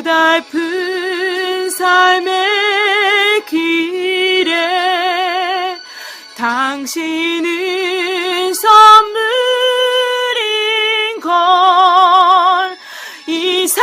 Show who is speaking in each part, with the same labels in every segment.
Speaker 1: 고달픈 삶의 길에 당신은 선물인 걸이사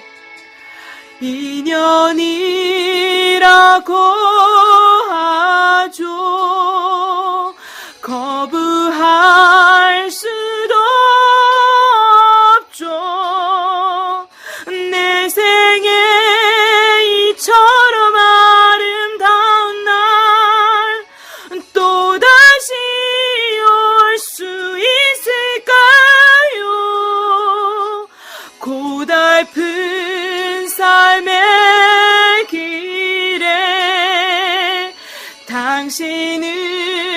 Speaker 1: 인연이라고 하죠. 거부할 수도 없죠. 내 생에 이처럼 아름다운 날 또다시 올 수 있을까요? 고달픈 삶의 길에 당신을